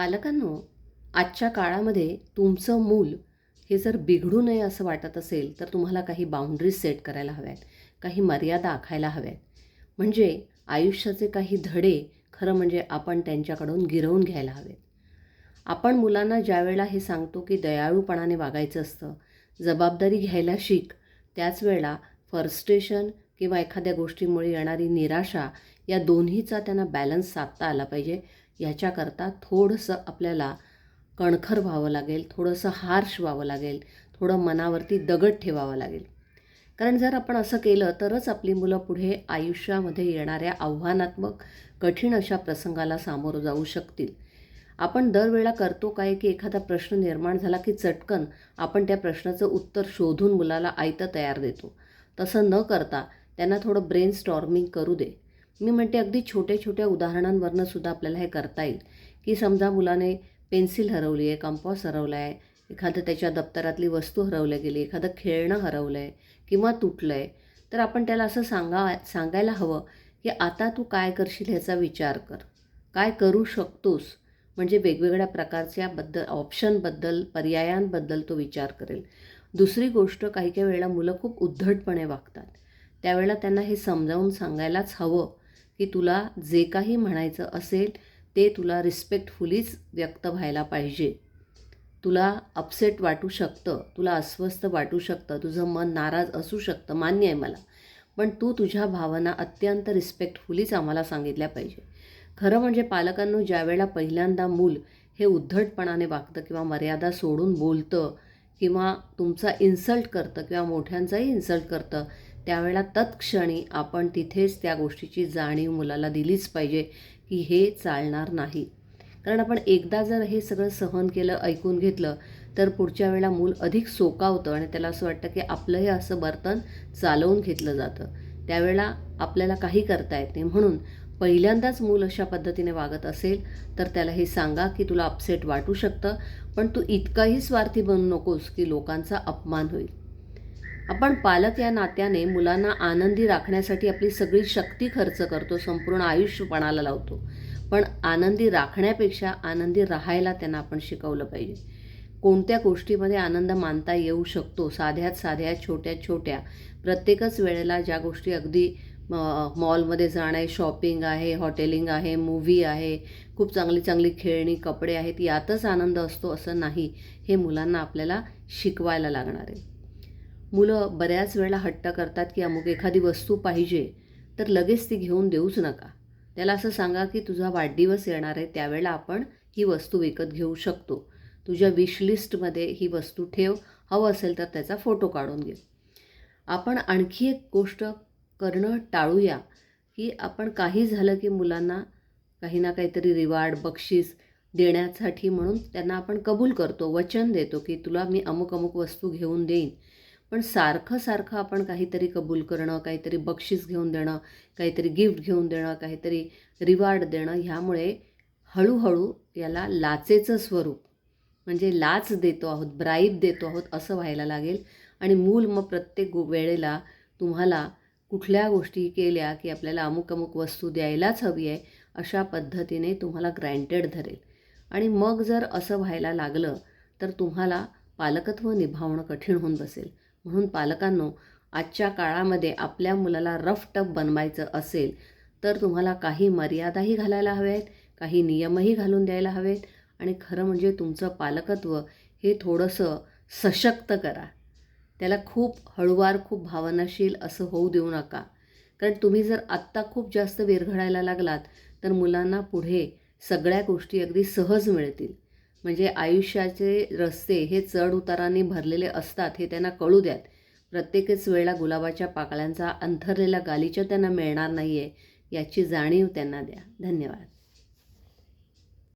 पालकांनो आजच्या काळामध्ये तुमचं मूल हे जर बिघडू नये असं वाटत असेल तर तुम्हाला काही बाउंड्रीज सेट करायला हव्यात काही मर्यादा आखायला हव्यात. म्हणजे आयुष्याचे काही धडे खरं म्हणजे आपण त्यांच्याकडून गिरवून घ्यायला हवेत. आपण मुलांना ज्यावेळेला हे सांगतो की दयाळूपणाने वागायचं असतं जबाबदारी घ्यायला शिक त्याच वेळेला फर्स्टेशन किंवा एखाद्या गोष्टीमुळे येणारी निराशा या दोन्हीचा त्यांना बॅलन्स साधता आला पाहिजे. याच्याकरता थोडंसं आपल्याला कणखर व्हावं लागेल थोडंसं हार्श व्हावं लागेल थोडं मनावरती दगड ठेवावं लागेल. कारण जर आपण असं केलं तरच आपली मुलं पुढे आयुष्यामध्ये येणाऱ्या आव्हानात्मक कठीण अशा प्रसंगाला सामोरं जाऊ शकतील. आपण दरवेळा करतो काय की एखादा प्रश्न निर्माण झाला की चटकन आपण त्या प्रश्नाचं उत्तर शोधून मुलाला आयतं तयार देतो. तसं न करता त्यांना थोडं ब्रेन स्टॉर्मिंग करू दे. मी म्हणते अगदी छोट्या छोट्या उदाहरणांवरनं सुद्धा आपल्याला हे करता येईल. की समजा मुलाने पेन्सिल हरवली आहे कंपॉस हरवला आहे एखादं त्याच्या दप्तरातली वस्तू हरवल्या गेली एखादं खेळणं हरवलं आहे किंवा तुटलं आहे तर आपण त्याला असं सांगा सांगायला हवं की आता तू काय करशील ह्याचा विचार कर. काय करू शकतोस? म्हणजे वेगवेगळ्या प्रकारच्या बद्दल ऑप्शनबद्दल पर्यायांबद्दल तो विचार करेल. दुसरी गोष्ट काही काही वेळेला मुलं खूप उद्धटपणे वागतात. त्यावेळेला त्यांना हे समजावून सांगायलाच हवं की तुला जे काही म्हणायचं असेल ते तुला रिस्पेक्टफुलीच व्यक्त व्हायला पाहिजे. तुला अपसेट वाटू शकतं तुला अस्वस्थ वाटू शकतं तुझं मन नाराज असू शकतं मान्य आहे मला. पण तू तुझ्या भावना अत्यंत रिस्पेक्टफुलीच आम्हाला सांगितल्या पाहिजे. खरं म्हणजे पालकांनो ज्यावेळेला पहिल्यांदा मूल हे उद्धटपणाने वागतं किंवा मर्यादा सोडून बोलतं किंवा तुमचा इन्सल्ट करतं किंवा मोठ्यांचाही इन्सल्ट करतं त्यावेळेला तत्क्षणी आपण तिथेच त्या गोष्टीची जाणीव मुलाला दिलीच पाहिजे की हे चालणार नाही. कारण आपण एकदा जर हे सगळं सहन केलं ऐकून घेतलं तर पुढच्या वेळेला मूल अधिक सोकावतं आणि त्याला असं वाटतं की आपलंही असं बर्तन चालवून घेतलं जातं. त्यावेळेला आपल्याला काही करता येत नाही. म्हणून पहिल्यांदाच मूल अशा पद्धतीने वागत असेल तर त्याला हे सांगा की तुला अपसेट वाटू शकतं पण तू इतकाही स्वार्थी बनू नकोस की लोकांचा अपमान होईल. आपण पालक या नात्याने मुलांना आनंदी राखण्यासाठी आपली सगळी शक्ती खर्च करतो संपूर्ण आयुष्यपणाला लावतो. पण आनंदी राखण्यापेक्षा आनंदी राहायला त्यांना आपण शिकवलं पाहिजे. कोणत्या गोष्टीमध्ये आनंद मानता येऊ शकतो? साध्यात साध्या छोट्या छोट्या. प्रत्येकच वेळेला ज्या गोष्टी अगदी मॉलमध्ये जाणं आहे शॉपिंग आहे हॉटेलिंग आहे मूव्ही आहे खूप चांगली चांगली खेळणी कपडे आहेत यातच आनंद असतो असं नाही. हे मुलांना आपल्याला शिकवायला लागणार आहे. मुलं बऱ्याच वेळेला हट्ट करतात की अमुक एखादी वस्तू पाहिजे तर लगेच ती घेऊन देऊच नका. त्याला असं सांगा की तुझा वाढदिवस येणार आहे त्यावेळेला आपण ही वस्तू विकत घेऊ शकतो. तुझ्या विशलिस्टमध्ये ही वस्तू ठेव हवं असेल तर त्याचा फोटो काढून घे. आपण आणखी एक गोष्ट करणं टाळूया की आपण काही झालं की मुलांना काही ना काहीतरी रिवार्ड बक्षीस देण्यासाठी म्हणून त्यांना आपण कबूल करतो वचन देतो की तुला मी अमुक अमुक वस्तू घेऊन देईन. पण सारखं सारखं आपण काहीतरी कबूल करणं काहीतरी बक्षीस घेऊन देणं काहीतरी गिफ्ट घेऊन देणं काहीतरी रिवार्ड देणं ह्यामुळे हळूहळू याला लाचेचं स्वरूप म्हणजे लाच देतो आहोत ब्राईब देतो आहोत असं व्हायला लागेल. आणि मूल मग प्रत्येक गो वेळेला तुम्हाला कुठल्या गोष्टी केल्या की आपल्याला अमुक अमुक वस्तू द्यायलाच हवी आहे अशा पद्धतीने तुम्हाला ग्रँटेड धरेल. आणि मग जर असं व्हायला लागलं तर तुम्हाला पालकत्व निभावणं कठीण होऊन बसेल. म्हणून पालकांनो आजच्या काळामध्ये आपल्या मुलाला रफ टप बनवायचं असेल तर तुम्हाला काही मर्यादाही घालायला हव्या आहेत काही नियमही घालून द्यायला हवेत आणि खरं म्हणजे तुमचं पालकत्व हे थोडंसं सशक्त करा. त्याला खूप हळूवार खूप भावनाशील असं होऊ देऊ नका. कारण तुम्ही जर आत्ता खूप जास्त विरघळायला लागलात तर मुलांना पुढे सगळ्या गोष्टी अगदी सहज मिळतील. म्हणजे आयुष्याचे रस्ते हे चढ उतारांनी भरलेले असतात हे त्यांना कळू द्यात. प्रत्येकच वेळेला गुलाबाच्या पाकळ्यांचा अंथरलेला गालीच्या त्यांना मिळणार नाही आहे याची जाणीव त्यांना द्या. धन्यवाद.